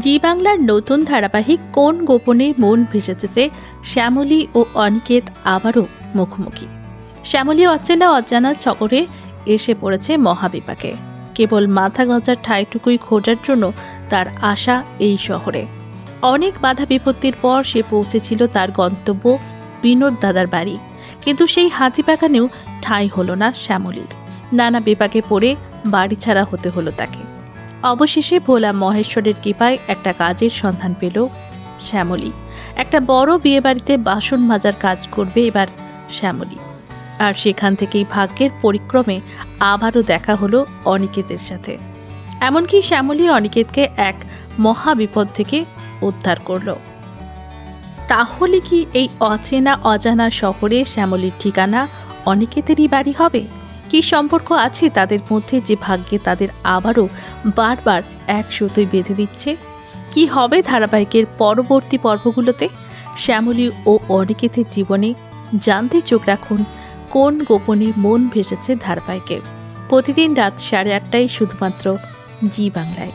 জি বাংলার নতুন ধারাবাহিক কোন গোপনে মন ভেসে যেতে শ্যামলী ও অনিকেত আবারও মুখোমুখি? শ্যামলী অচেনা অজানা চকরে এসে পড়েছে মহাবিপাকে। কেবল মাথা গজার ঠাইটুকুই খোঁজার জন্য তার আশা এই শহরে। অনেক বাধা বিপত্তির পর সে পৌঁছেছিল তার গন্তব্য বিনোদ দাদার বাড়ি। কিন্তু সেই হাতি পাকানেও ঠাঁই হলো না শ্যামলীর। নানা বিপাকে পড়ে বাড়ি ছাড়া হতে হলো তাকে। অবশেষে ভোলা মহেশ্বরের কৃপায় একটা কাজের সন্ধান পেল শ্যামলী। একটা বড় বিয়েবাড়িতে বাসন মাজার কাজ করবে এবার শ্যামলী। আর সেখান থেকেই ভাগ্যের পরিক্রমে আবারও দেখা হলো অনিকেতের সাথে। এমনকি শ্যামলী অনিকেতকে এক মহা বিপদ থেকে উদ্ধার করল। তাহলে কি এই অচেনা অজানা শহরে শ্যামলীর ঠিকানা অনিকেতেরই বাড়ি হবে? কি সম্পর্ক আছে তাদের মধ্যে যে ভাগ্যে তাদের আবারও বারবার এক সুতোয় বেঁধে দিচ্ছে? কি হবে ধারাবাহিকের পরবর্তী পর্বগুলোতে? শ্যামলী ও অনিকেতের জীবনে জানতে চোখ রাখুন, কোন গোপনে মন ভেসেছে ধারাবাহিকে? প্রতিদিন রাত সাড়ে আটটায় শুধুমাত্র জি বাংলায়।